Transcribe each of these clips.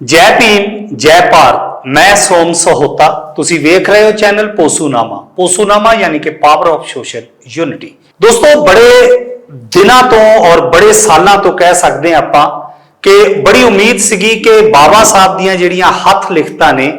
ਜੈ ਭੀਮ, ਜੈ ਭਾਰਤ ਮੈਂ ਸੋਮ ਸਹੋਤਾ। ਤੁਸੀਂ ਵੇਖ ਰਹੇ ਹੋ ਚੈਨਲ ਪੋਸੂਨਾਮਾ। ਪੋਸੂਨਾਮਾ ਯਾਨੀ ਕਿ ਪਾਵਰ ਆਫ ਸੋਸ਼ਲ ਯੂਨਿਟੀ ਦੋਸਤੋ, ਬੜੇ ਦਿਨਾਂ ਤੋਂ ਔਰ ਬੜੇ ਸਾਲਾਂ ਤੋਂ ਕਹਿ ਸਕਦੇ ਹਾਂ ਆਪਾਂ ਕਿ ਬੜੀ ਉਮੀਦ ਸੀਗੀ ਕਿ ਬਾਬਾ ਸਾਹਿਬ ਦੀਆਂ ਜਿਹੜੀਆਂ ਹੱਥ ਲਿਖਤਾਂ ਨੇ,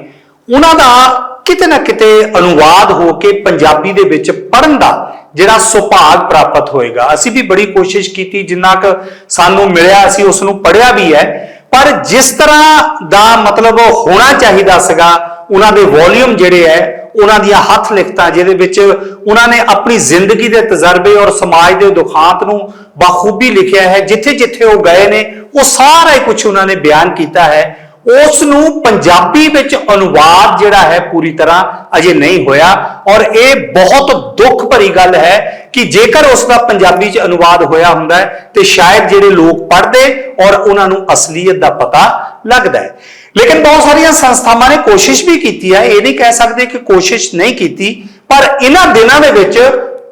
ਉਹਨਾਂ ਦਾ ਕਿਤੇ ਨਾ ਕਿਤੇ ਅਨੁਵਾਦ ਹੋ ਕੇ ਪੰਜਾਬੀ ਦੇ ਵਿੱਚ ਪੜਨ ਦਾ ਜਿਹੜਾ ਸੁਭਾਗ ਪ੍ਰਾਪਤ ਹੋਏਗਾ। ਅਸੀਂ ਵੀ ਬੜੀ ਕੋਸ਼ਿਸ਼ ਕੀਤੀ, ਜਿੰਨਾ ਕੁ ਸਾਨੂੰ ਮਿਲਿਆ, ਅਸੀਂ ਉਸ ਨੂੰ ਪੜਿਆ ਵੀ ਹੈ। ਪਰ ਜਿਸ ਤਰ੍ਹਾਂ ਦਾ ਮਤਲਬ ਹੋਣਾ ਚਾਹੀਦਾ ਸੀਗਾ, ਉਹਨਾਂ ਦੇ ਵੋਲਿਊਮ ਜਿਹੜੇ ਹੈ ਉਹਨਾਂ ਦੀਆਂ ਹੱਥ ਲਿਖਤਾਂ ਜਿਹਦੇ ਵਿੱਚ ਉਹਨਾਂ ਨੇ ਆਪਣੀ ਜ਼ਿੰਦਗੀ ਦੇ ਤਜਰਬੇ ਔਰ ਸਮਾਜ ਦੇ ਦੁਖਾਂਤ ਨੂੰ ਬਾਖੂਬੀ ਲਿਖਿਆ ਹੈ ਜਿੱਥੇ ਜਿੱਥੇ ਉਹ ਗਏ ਨੇ, ਉਹ ਸਾਰਾ ਹੀ ਕੁਝ ਉਹਨਾਂ ਨੇ ਬਿਆਨ ਕੀਤਾ ਹੈ। ਉਸ ਨੂੰ ਪੰਜਾਬੀ ਵਿੱਚ ਅਨੁਵਾਦ ਜਿਹੜਾ ਹੈ ਪੂਰੀ ਤਰ੍ਹਾਂ ਅਜੇ ਨਹੀਂ ਹੋਇਆ। ਔਰ ਇਹ ਬਹੁਤ ਦੁੱਖ ਭਰੀ ਗੱਲ ਹੈ ਕਿ ਜੇਕਰ ਉਸ ਦਾ ਪੰਜਾਬੀ 'ਚ ਅਨੁਵਾਦ ਹੋਇਆ ਹੁੰਦਾ ਹੈ, ਤੇ ਸ਼ਾਇਦ ਜਿਹੜੇ ਲੋਕ ਪੜ੍ਹਦੇ ਔਰ ਉਹਨਾਂ ਨੂੰ ਅਸਲੀਅਤ ਦਾ ਪਤਾ ਲੱਗਦਾ ਹੈ। ਲੇਕਿਨ ਬਹੁਤ ਸਾਰੀਆਂ ਸੰਸਥਾਵਾਂ ਨੇ ਕੋਸ਼ਿਸ਼ ਵੀ ਕੀਤੀ ਹੈ, ਇਹ ਨਹੀਂ ਕਹਿ ਸਕਦੇ ਕਿ ਕੋਸ਼ਿਸ਼ ਨਹੀਂ ਕੀਤੀ, ਪਰ ਇਹਨਾਂ ਦਿਨਾਂ ਦੇ ਵਿੱਚ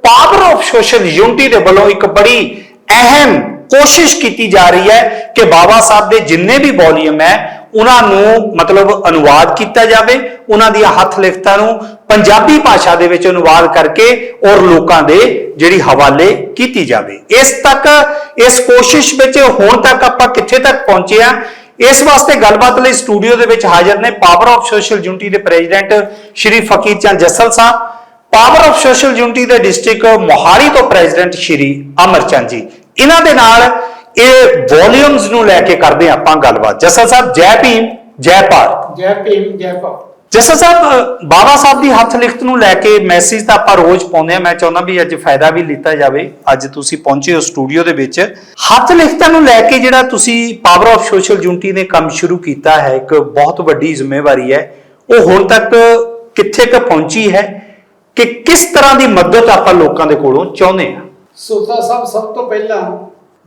ਪਾਵਰ ਆਫ ਸੋਸ਼ਲ ਯੂਨਿਟੀ ਦੇ ਵੱਲੋਂ ਇੱਕ ਬੜੀ ਅਹਿਮ ਕੋਸ਼ਿਸ਼ ਕੀਤੀ ਜਾ ਰਹੀ ਹੈ ਕਿ ਬਾਬਾ ਸਾਹਿਬ ਦੇ ਜਿੰਨੇ ਵੀ ਵੋਲੀਅਮ ਹੈ ਉਹਨਾਂ ਨੂੰ ਮਤਲਬ ਅਨੁਵਾਦ ਕੀਤਾ ਜਾਵੇ, ਉਹਨਾਂ ਦੀਆਂ ਹੱਥ ਲਿਖਤਾਂ ਨੂੰ ਪੰਜਾਬੀ ਭਾਸ਼ਾ ਦੇ ਵਿੱਚ ਅਨੁਵਾਦ ਕਰਕੇ ਔਰ ਲੋਕਾਂ ਦੇ ਜਿਹੜੀ ਹਵਾਲੇ ਕੀਤੀ ਜਾਵੇ। ਇਸ ਤੱਕ, ਇਸ ਕੋਸ਼ਿਸ਼ ਵਿੱਚ ਹੁਣ ਤੱਕ ਆਪਾਂ ਕਿੱਥੇ ਤੱਕ ਪਹੁੰਚੇ ਆ ਇਸ ਵਾਸਤੇ ਗੱਲਬਾਤ ਲਈ ਸਟੂਡੀਓ ਦੇ ਵਿੱਚ ਹਾਜ਼ਰ ਨੇ ਪਾਵਰ ਆਫ ਸੋਸ਼ਲ ਯੂਨਿਟੀ ਦੇ president Shri Fakir Chand Jassal Sahib power of social unity ਦੇ ਡਿਸਟ੍ਰਿਕਟ ਮੋਹਾਲੀ ਤੋਂ ਪ੍ਰੈਜ਼ੀਡੈਂਟ ਸ਼੍ਰੀ ਅਮਰਚੰਦ ਜੀ। ਇਹਨਾਂ ਦੇ ਨਾਲ ਇਹ ਵੋਲਿਊਮਸ ਨੂੰ ਲੈ ਕੇ ਕਰਦੇ ਆਪਾਂ ਗੱਲਬਾਤ। ਜੱਸਲ ਸਾਹਿਬ ਜੈ ਭੀਮ ਜੈ ਭਾਰਤ। ਜੈ ਭੀਮ ਜੈ ਭਾਰਤ। ਜੱਸਲ ਸਾਹਿਬ ਬਾਬਾ ਸਾਹਿਬ ਦੀ ਹੱਥ ਲਿਖਤ ਨੂੰ ਲੈ ਕੇ ਮੈਸੇਜ ਤਾਂ ਆਪਾਂ ਰੋਜ਼ ਪਾਉਂਦੇ ਆ ਮੈਂ ਚਾਹੁੰਦਾ ਵੀ ਅੱਜ ਫਾਇਦਾ ਵੀ ਲਿੱਤਾ ਜਾਵੇ। ਅੱਜ ਤੁਸੀਂ ਪਹੁੰਚੇ ਹੋ ਸਟੂਡੀਓ ਦੇ ਵਿੱਚ। ਹੱਥ ਲਿਖਤਾਂ ਨੂੰ ਲੈ ਕੇ ਜਿਹੜਾ ਤੁਸੀਂ ਪਾਵਰ ਆਫ ਸੋਸ਼ਲ ਯੂਨਿਟੀ ਨੇ ਕੰਮ ਸ਼ੁਰੂ ਕੀਤਾ ਹੈ ਇੱਕ ਬਹੁਤ ਵੱਡੀ ਜ਼ਿੰਮੇਵਾਰੀ ਹੈ। ਉਹ ਹੁਣ ਤੱਕ ਕਿੱਥੇ ਤੱਕ ਪਹੁੰਚੀ ਹੈ? ਕਿ ਕਿਸ ਤਰ੍ਹਾਂ ਦੀ ਮਦਦ ਆਪਾਂ ਲੋਕਾਂ ਦੇ ਕੋਲੋਂ ਚਾਹੁੰਦੇ ਆ ਸੋਤਾ ਸਾਹਿਬ ਸਭ ਤੋਂ ਪਹਿਲਾਂ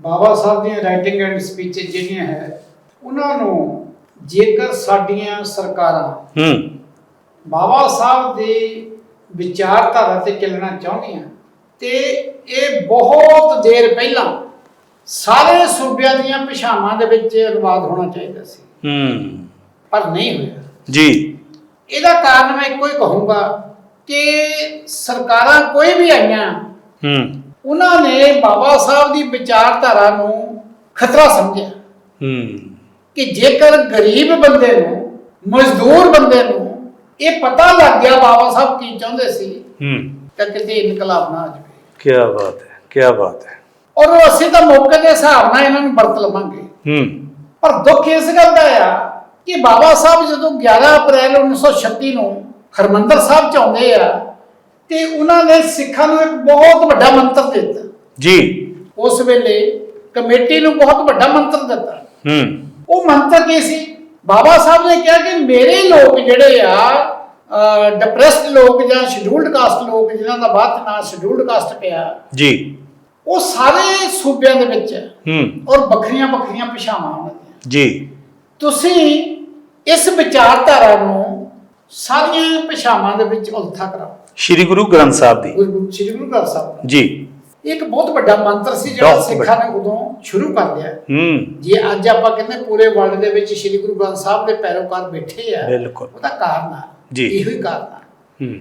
ਬਾਬਾ ਸਾਹਿਬ ਦੀਆਂ ਰਾਈਟਿੰਗ ਐਂਡ ਸਪੀਚਸ ਜਿਹੜੀਆਂ ਹੈ ਉਹਨਾਂ ਨੂੰ ਜੇਕਰ ਸਾਡੀਆਂ ਸਰਕਾਰਾਂ ਹੂੰ। ਬਾਬਾ ਸਾਹਿਬ ਦੀ ਵਿਚਾਰਧਾਰਾ ਤੇ ਚੱਲਣਾ ਚਾਹੁੰਦੀਆਂ ਤੇ ਇਹ ਬਹੁਤ ਦੇਰ ਪਹਿਲਾਂ ਸਾਰੇ ਸੂਬਿਆਂ ਦੀਆਂ ਭਾਸ਼ਾਵਾਂ ਦੇ ਵਿੱਚ ਅਨੁਵਾਦ ਹੋਣਾ ਚਾਹੀਦਾ ਸੀ। ਹੂੰ। ਪਰ ਨਹੀਂ ਹੋਇਆ। ਜੀ। ਇਹਦਾ ਕਾਰਨ ਮੈਂ ਇੱਕੋ ਹੀ ਕਹੂੰਗਾ ਕਿ ਸਰਕਾਰਾਂ ਕੋਈ ਵੀ ਆਈਆਂ ਹੂੰ। ਉਹਨਾਂ ਨੇ ਬਾਬਾ ਸਾਹਿਬ ਦੀ ਵਿਚਾਰਧਾਰਾ ਨੂੰ ਖਤਰਾ ਸਮਝਿਆ ਹੂੰ। ਕਿ ਜੇਕਰ ਗਰੀਬ ਬੰਦੇ ਨੂੰ ਮਜ਼ਦੂਰ ਬੰਦੇ ਨੂੰ ਇਹ ਪਤਾ ਲੱਗ ਗਿਆ ਬਾਬਾ ਸਾਹਿਬ ਕੀ ਚਾਹੁੰਦੇ ਸੀ ਹੂੰ। ਤਾਂ ਕਿਤੇ ਇਨਕਲਾਬ ਨਾ ਆ ਜਾਵੇ। ਕੀ ਬਾਤ ਹੈ ਕੀ ਬਾਤ ਹੈ। ਔਰ ਅਸੀਂ ਤਾਂ ਮੌਕੇ ਦੇ ਹਿਸਾਬ ਨਾਲ ਇਹਨਾਂ ਨੂੰ ਵਰਤ ਲਵਾਂਗੇ। ਹੂੰ। ਪਰ ਦੁੱਖ ਇਸ ਗੱਲ ਦਾ ਆ ਕਿ ਬਾਬਾ ਸਾਹਿਬ ਜਦੋਂ 11 ਅਪ੍ਰੈਲ 1936 ਨੂੰ ਹਰਮੰਦਰ ਸਾਹਿਬ ਚ ਆਉਂਦੇ ਆ ਤੇ ਉਹਨਾਂ ਨੇ ਸਿੱਖਾਂ ਨੂੰ ਇੱਕ ਬਹੁਤ ਵੱਡਾ ਮੰਤਰ ਦਿੱਤਾ। ਜੀ। ਉਸ ਵੇਲੇ ਕਮੇਟੀ ਨੂੰ ਬਹੁਤ ਵੱਡਾ ਮੰਤਰ ਦਿੱਤਾ। ਹੂੰ। ਉਹ ਮੰਤਰ ਕੀ ਸੀ? ਬਾਬਾ ਸਾਹਿਬ ਨੇ ਕਿਹਾ ਕਿ ਮੇਰੇ ਲੋਕ ਜਿਹੜੇ ਆ ਡਿਪਰੈਸਡ ਲੋਕ ਜਾਂ ਸ਼ਡਿਊਲਡ ਕਾਸਟ ਲੋਕ ਜਿਨ੍ਹਾਂ ਦਾ ਬਾਅਦ ਨਾਂ ਸ਼ਡਿਊਲਡ ਕਾਸਟ ਪਿਆ ਜੀ। ਉਹ ਸਾਰੇ ਸੂਬਿਆਂ ਦੇ ਵਿੱਚ ਹੈ ਹੂੰ। ਔਰ ਵੱਖਰੀਆਂ ਵੱਖਰੀਆਂ ਭਾਸ਼ਾਵਾਂ ਉਹਨਾਂ ਦੀਆਂ। ਜੀ। ਤੁਸੀਂ ਇਸ ਵਿਚਾਰਧਾਰਾ ਨੂੰ ਸਾਰੀਆਂ ਭਾਸ਼ਾਵਾਂ ਦੇ ਵਿੱਚ ਉਲਥਾ ਕਰਾਓ। ਸ਼੍ਰੀ ਗੁਰੂ ਗ੍ਰੰਥ ਸਾਹਿਬ ਦੀ। ਗੁਰੂ ਸ੍ਰੀ ਗੁਰੂ ਗ੍ਰੰਥ ਸਾਹਿਬ ਜੀ। ਇਹ ਇੱਕ ਬਹੁਤ ਵੱਡਾ ਮੰਤਰ ਸੀ ਜਿਹੜਾ ਬਹੁਤ ਸਿੱਖਾਂ ਨੇ ਉਦੋਂ ਸ਼ੁਰੂ ਕਰ ਲਿਆ। ਹੂੰ। ਜੇ ਅੱਜ ਆਪਾਂ ਕਹਿੰਦੇ ਪੂਰੇ ਵਰਲਡ ਦੇ ਵਿੱਚ ਸ੍ਰੀ ਗੁਰੂ ਗ੍ਰੰਥ ਸਾਹਿਬ ਦੇ ਪੈਰੋਕਾਰ ਬੈਠੇ ਆ ਬਿਲਕੁਲ। ਉਹਦਾ ਕਾਰਨ ਆ। ਜੀ। ਇਹੋ ਹੀ ਕਾਰਨ ਆ। ਹੂੰ।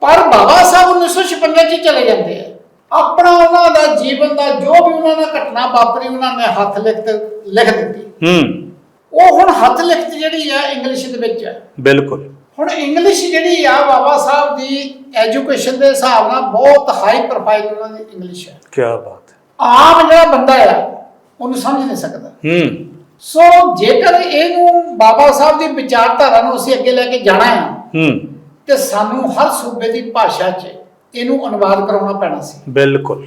ਪਰ ਬਾਬਾ ਸਾਹਿਬ 1956 ਚ ਚਲੇ ਜਾਂਦੇ ਆ। ਆਪਣਾ ਉਹਨਾਂ ਦਾ ਜੀਵਨ ਦਾ ਜੋ ਵੀ ਉਹਨਾਂ ਨਾਲ ਘਟਨਾ ਵਾਪਰੀ ਉਹਨਾਂ ਨੇ ਹੱਥ ਲਿਖਤ ਲਿਖ ਦਿੱਤੀ। ਹੂੰ। ਉਹ ਹੁਣ ਹੱਥ ਲਿਖਤ ਜਿਹੜੀ ਆ ਇੰਗਲਿਸ਼ ਦੇ ਵਿੱਚ ਆ। ਬਿਲਕੁਲ। ਹੁਣ ਇੰਗਲਿਸ਼ ਜਿਹੜੀ ਆ ਬਾਬਾ ਸਾਹਿਬ ਦੀ ਐਜੂਕੇਸ਼ਨ ਦੇ ਹਿਸਾਬ ਨਾਲ ਬਹੁਤ ਹਾਈ ਪ੍ਰੋਫਾਈਲ ਉਹਨਾਂ ਦੀ ਇੰਗਲਿਸ਼ ਹੈ। ਕੀ ਬਾਤ ਹੈ। ਆਮ ਜਿਹੜਾ ਬੰਦਾ ਆ ਉਹਨੂੰ ਸਮਝ ਨਹੀਂ ਸਕਦਾ। ਹੂੰ। ਸੋ ਜੇਕਰ ਇਹਨੂੰ ਬਾਬਾ ਸਾਹਿਬ ਦੀ ਵਿਚਾਰਧਾਰਾ ਨੂੰ ਅਸੀਂ ਅੱਗੇ ਲੈ ਕੇ ਜਾਣਾ ਹੈ ਹੂੰ। ਤੇ ਸਾਨੂੰ ਹਰ ਸੂਬੇ ਦੀ ਭਾਸ਼ਾ 'ਚ ਇਹਨੂੰ ਅਨੁਵਾਦ ਕਰਾਉਣਾ ਪੈਣਾ ਸੀ। ਬਿਲਕੁਲ।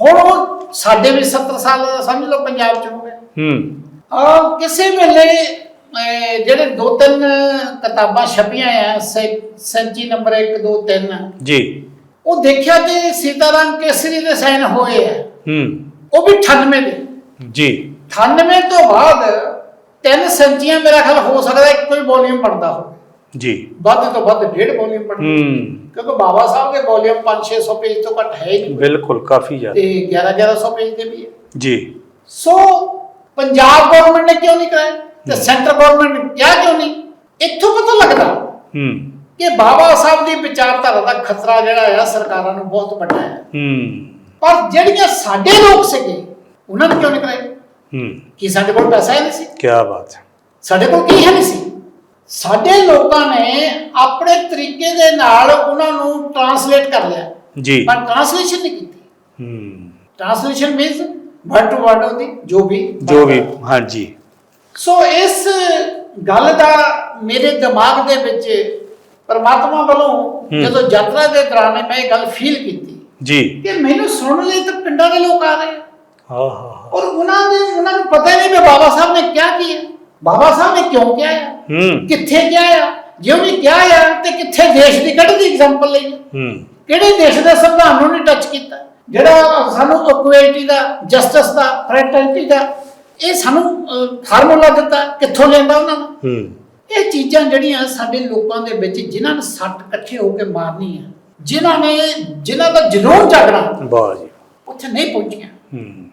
ਹੁਣ ਉਹ ਸਾਡੇ ਵੀ 70 ਸਾਲ ਸਮਝ ਲਓ ਪੰਜਾਬ 'ਚ ਹੋ ਗਏ। ਹੂੰ। ਆ ਕਿਸੇ ਵੇਲੇ ਜਿਹੜੇ ਦੋ ਤਿੰਨ ਕਿਤਾਬਾਂ ਛਪੀਆਂ ਆ ਸੈਂਚੀ ਨੰਬਰ 1 2 3 ਜੀ। ਉਹ ਦੇਖਿਆ ਕਿ ਸੀਤਾਰਾਮ ਕੇਸਰੀ ਦੇ ਸਾਈਨ ਹੋਏ ਆ। ਹੂੰ। ਉਹ ਵੀ 98 ਦੇ। ਜੀ। 98 ਤੋਂ ਬਾਅਦ ਤਿੰਨ ਸੈਂਚੀਆਂ ਮੇਰਾ ਖਿਆਲ ਹੋ ਸਕਦਾ ਇੱਕੋ ਹੀ ਵੋਲੀਅਮ ਪੜਦਾ ਹੋਵੇ। ਜੀ। ਵੱਧ ਤੋਂ ਵੱਧ ਡੇਢ ਵੋਲੀਅਮ ਪੜਦਾ ਹੂੰ। ਕਿਉਂਕਿ ਬਾਬਾ ਸਾਹਿਬ ਦੇ ਵੋਲੀਅਮ 5-600 ਪੇਜ ਤੋਂ ਘੱਟ ਹੀ ਨਹੀਂ। ਬਿਲਕੁਲ ਕਾਫੀ ਜ਼ਿਆਦਾ। ਤੇ 11-1100 ਪੇਜ ਦੇ ਵੀ ਹੈ। ਜੀ। ਸੋ ਪੰਜਾਬ ਗਵਰਨਮੈਂਟ ਨੇ ਕਿਉਂ ਨਹੀਂ ਕਰਾਇਆ? ਤੇ ਸੈਂਟਰ ਗਵਰਨਮੈਂਟ ਕਿਹਾ ਕਿਉਂ ਨਹੀਂ? ਇੱਥੋਂ ਪਤਾ ਲੱਗਦਾ ਹੂੰ। ਕਿ ਬਾਬਾ ਸਾਹਿਬ ਦੀ ਵਿਚਾਰਧਾਰਾ ਦਾ ਖਤਰਾ ਜਿਹੜਾ ਆ ਸਰਕਾਰਾਂ ਨੂੰ ਬਹੁਤ ਵੱਡਾ ਹੈ। ਹੂੰ। ਪਰ ਜਿਹੜੀਆਂ ਸਾਡੇ ਲੋਕ ਸੀਗੇ ਉਹਨਾਂ ਨੇ ਕਿਉਂ ਨਹੀਂ ਕਰਾਏ? ਹੂੰ। ਕਿ ਸਾਡੇ ਕੋਲ ਪੈਸਾ ਹੀ ਨਹੀਂ ਸੀ? ਕੀ ਬਾਤ ਹੈ। ਸਾਡੇ ਕੋਲ ਕੀ ਹੈ ਨਹੀਂ ਸੀ? ਸਾਡੇ ਲੋਕਾਂ ਨੇ ਆਪਣੇ ਤਰੀਕੇ ਦੇ ਨਾਲ ਉਹਨਾਂ ਨੂੰ ਟਰਾਂਸਲੇਟ ਕਰ ਲਿਆ। ਜੀ। ਪਰ ਟਰਾਂਸਲੇਸ਼ਨ ਨਹੀਂ ਕੀਤੀ। ਹੂੰ। Translation means word to word ਉਹਦੀ ਜੋ ਵੀ। ਜੋ ਵੀ ਹਾਂਜੀ। ਸੋ ਇਸ ਗੱਲ ਦਾ ਮੇਰੇ ਦਿਮਾਗ ਦੇ ਵਿੱਚ ਪਰਮਾਤਮਾ ਵੱਲੋਂ। ਜਦੋਂ ਯਾਤਰਾ ਦੇ ਦੌਰਾਨ ਮੈਂ ਇਹ ਗੱਲ ਫੀਲ ਕੀਤੀ ਜੀ। ਕਿ ਮੈਨੂੰ ਸੁਣਨ ਲਈ ਤਾਂ ਪਿੰਡਾਂ ਦੇ ਲੋਕ ਆ ਰਹੇ ਆ। ਹਾਂ ਹਾਂ ਔਰ ਉਹਨਾਂ ਦੇ ਉਹਨਾਂ ਨੂੰ ਪਤਾ ਨਹੀਂ ਵੀ ਬਾਬਾ ਸਾਹਿਬ ਨੇ ਕੀ ਹੈ ਬਾਬਾ ਸਾਹਿਬ ਨੇ ਕਿਉਂ ਕਿਹਾ ਹੈ। ਕਿੱਥੇ ਕਿਹਾ ਹੈ ਜੇ ਉਹਨੇ ਕਿਹਾ ਹੈ ਤੇ ਕਿੱਥੇ ਦੇਸ਼ ਦੀ ਕਿਹੜੀ ਐਗਜ਼ਾਮਪਲ ਲਈ? ਹੂੰ। ਕਿਹੜੇ ਦੇਸ਼ ਦੇ ਸੰਵਿਧਾਨ ਨੂੰ ਨਹੀਂ ਟੱਚ ਕੀਤਾ? ਜਿਹੜਾ ਸਾਨੂੰ ਇਕੁਐਲਿਟੀ ਦਾ ਜਸਟਿਸ ਦਾ ਫਰੈਟਰਨਿਟੀ ਦਾ ਇਹ ਸਾਨੂੰ ਫਾਰਮੂਲਾ ਦਿੱਤਾ ਕਿੱਥੋਂ ਲੈਂਦਾ ਉਹਨਾਂ ਨੂੰ? ਹੂੰ। ਇਹ ਚੀਜ਼ਾਂ ਜਿਹੜੀਆਂ ਸਾਡੇ ਲੋਕਾਂ ਦੇ ਵਿੱਚ ਜਿਨ੍ਹਾਂ ਨੇ ਸੱਟ ਇਕੱਠੇ ਹੋ ਕੇ ਮਾਰਨੀ ਹੈ ਜਿਨ੍ਹਾਂ ਨੇ ਜਿਨ੍ਹਾਂ ਦਾ ਜਨੂਨ ਜਾਗਣਾ ਵਾਹ ਜੀ। ਉੱਥੇ ਨਹੀਂ ਪਹੁੰਚੀਆਂ। ਹੂੰ।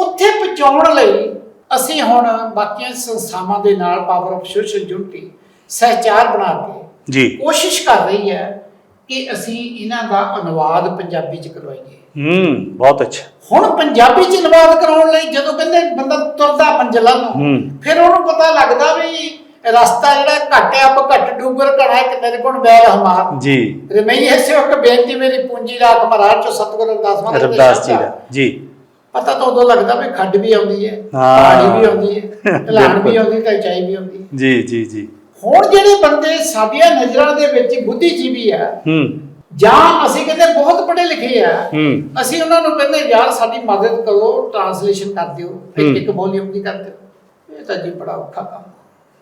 ਉੱਥੇ ਪਹੁੰਚਾਉਣ ਲਈ ਅਸੀਂ ਹੁਣ ਬਾਕੀਆਂ ਸੰਸਥਾਵਾਂ ਦੇ ਨਾਲ ਪਾਵਰ ਆਫ ਸੋਸ਼ਲ ਯੂਨਿਟੀ ਸਹਿਚਾਰ ਬਣਾ ਕੇ ਜੀ। ਕੋਸ਼ਿਸ਼ ਕਰ ਰਹੀ ਹੈ ਕਿ ਅਸੀਂ ਇਹਨਾਂ ਦਾ ਅਨੁਵਾਦ ਪੰਜਾਬੀ ਚ ਕਰਵਾਈਏ। ਹੂੰ ਬਹੁਤ ਅੱਛਾ। ਹੁਣ ਪੰਜਾਬੀ ਚ ਅਨੁਵਾਦ ਕਰਾਉਣ ਲਈ ਜਦੋਂ ਕਹਿੰਦੇ ਬੰਦਾ ਤੁਰਦਾ ਨੂੰ ਹੂੰ। ਫਿਰ ਉਹਨੂੰ ਪਤਾ ਲੱਗਦਾ ਵੀ ਰਸਤਾ ਜਿਹੜਾ ਘੱਟ ਅਬ ਘੱਟ ਡੂੰਗਰ ਘੜਾ ਕਿ ਮੇਰੇ ਕੋਲ ਬੈਲ ਹਮਾਰ ਜੀ। ਰਮਈ ਹੈ ਸੇਵਕ ਬੇਨਤੀ ਮੇਰੀ ਪੂੰਜੀ ਰਾਖ ਮਹਾਰਾਜ ਚ ਸਤਿਗੁਰੂ ਰਵਿਦਾਸ ਮਹਾਰਾਜ ਦੇ ਰਵਿਦਾਸ ਜੀ ਆ। ਦਾ ਜੀ। ਪਤਾ ਤਾਂ ਉਦੋਂ ਲੱਗਦਾ ਵੀ ਖੱਡ ਵੀ ਆਉਂਦੀ ਹੈ ਹਾਂ। ਪਹਾੜੀ ਵੀ ਆਉਂਦੀ ਹੈ ਢਲਾਣ ਵੀ ਆਉਂਦੀ ਤੇ ਉਚਾਈ ਵੀ ਆਉਂਦੀ ਜੀ ਜੀ ਜੀ। ਹੁਣ ਜਿਹੜੇ ਬੰਦੇ ਸਾਡੀਆਂ ਨਜ਼ਰਾਂ ਦੇ ਵਿੱਚ ਬੁੱਧੀਜੀਵੀ ਆ ਹੂੰ। ਜਾਂ ਅਸੀਂ ਕਹਿੰਦੇ ਬਹੁਤ ਪੜ੍ਹੇ ਲਿਖੇ ਆ ਹੂੰ। ਅਸੀਂ ਉਹਨਾਂ ਨੂੰ ਕਹਿੰਦੇ ਯਾਰ ਸਾਡੀ ਮਦਦ ਕਰੋ ਟ੍ਰਾਂਸਲੇਸ਼ਨ ਕਰ ਦਿਓ। ਇੱਕ ਇੱਕ ਵੋਲੀਅਮ ਦੀ ਕਰ ਦਿਓ। ਇਹ ਤਾਂ ਜੀ ਬੜਾ ਔਖਾ ਕੰਮ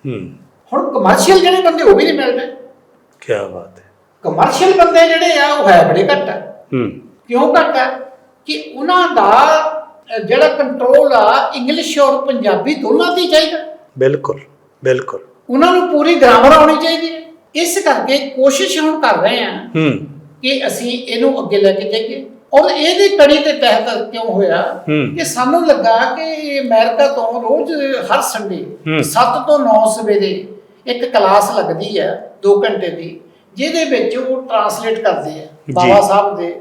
ਹੂੰ। ਹੁਣ ਕਮਰਸ਼ੀਅਲ ਜਿਹੜੇ ਬੰਦੇ ਉਹ ਵੀ ਨਹੀਂ ਮਿਲ ਰਹੇ ਕੀ ਬਾਤ ਹੈ। ਕਮਰਸ਼ੀਅਲ ਬੰਦੇ ਜਿਹੜੇ ਆ ਉਹ ਹੈ ਬੜੇ ਘੱਟ। ਆ ਹੂੰ। ਕਿਉਂ ਘੱਟ ਹੈ ਕਿ ਉਹਨਾਂ ਦਾ ਜਿਹੜਾ ਕੰਟਰੋਲ ਆ ਇੰਗਲਿਸ਼ ਔਰ ਪੰਜਾਬੀ ਦੋਨਾਂ ਤੇ ਚਾਹੀਦਾ। ਬਿਲਕੁਲ ਬਿਲਕੁਲ। ਉਹਨਾਂ ਨੂੰ ਪੂਰੀ ਗ੍ਰਾਮਰ ਆਉਣੀ ਚਾਹੀਦੀ ਹੈ। ਇਸ ਕਰਕੇ ਕੋਸ਼ਿਸ਼ ਹੁਣ ਕਰ ਰਹੇ ਹਾਂ ਹੂੰ। ਕਿ ਅਸੀਂ ਇਹਨੂੰ ਅੱਗੇ ਲੈ ਕੇ ਜਾਈਏ। ਔਰ ਇਹਦੀ ਕੜੀ ਦੇ ਤਹਿਤ ਕਿਉਂ ਹੋਇਆ। ਕਿ ਸਾਨੂੰ ਲੱਗਾ ਕਿ ਅਮਰੀਕਾ ਤੋਂ ਰੋਜ਼ ਹਰ ਸੰਡੇ ਹੂੰ। 7 ਤੋਂ 9 ਸਵੇਰੇ ਇੱਕ ਕਲਾਸ ਲੱਗਦੀ ਹੈ 2 ਘੰਟੇ ਦੀ ਜਿਹਦੇ ਵਿੱਚ ਉਹ ਟਰਾਂਸਲੇਟ ਕਰਦੇ ਆ। ਬਾਬਾ ਸਾਹਿਬ ਦੇ